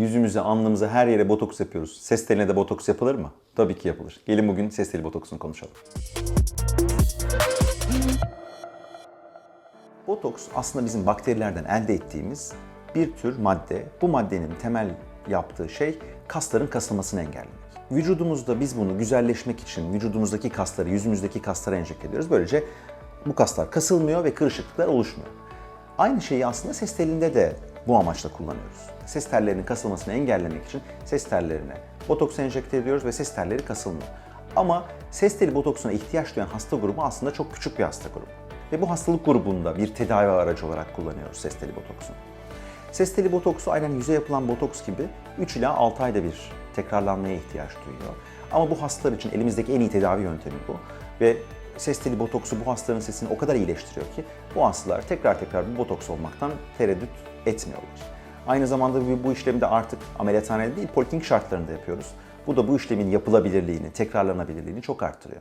Yüzümüze, alnımıza, her yere botoks yapıyoruz. Ses teline de botoks yapılır mı? Tabii ki yapılır. Gelin bugün ses teli botoksunu konuşalım. Botoks aslında bizim bakterilerden elde ettiğimiz bir tür madde. Bu maddenin temel yaptığı şey kasların kasılmasını engellemek. Vücudumuzda biz bunu güzelleşmek için vücudumuzdaki kasları, yüzümüzdeki kaslara enjekte ediyoruz. Böylece bu kaslar kasılmıyor ve kırışıklıklar oluşmuyor. Aynı şeyi aslında ses telinde de bu amaçla kullanıyoruz. Ses tellerinin kasılmasını engellemek için ses tellerine botoks enjekte ediyoruz ve ses telleri kasılmıyor. Ama ses teli botoksuna ihtiyaç duyan hasta grubu aslında çok küçük bir hasta grubu. Ve bu hastalık grubunda bir tedavi aracı olarak kullanıyoruz ses teli botoksunu. Ses teli botoksu aynen yüze yapılan botoks gibi 3 ila 6 ayda bir tekrarlanmaya ihtiyaç duyuyor. Ama bu hastalar için elimizdeki en iyi tedavi yöntemi bu. Ve ses teli botoksu bu hastaların sesini o kadar iyileştiriyor ki bu hastalar tekrar tekrar bu botoks olmaktan tereddüt etmiyorlar. Aynı zamanda bu, işlemi de artık ameliyathanede değil poliklinik şartlarında yapıyoruz. Bu da bu işlemin yapılabilirliğini, tekrarlanabilirliğini çok arttırıyor.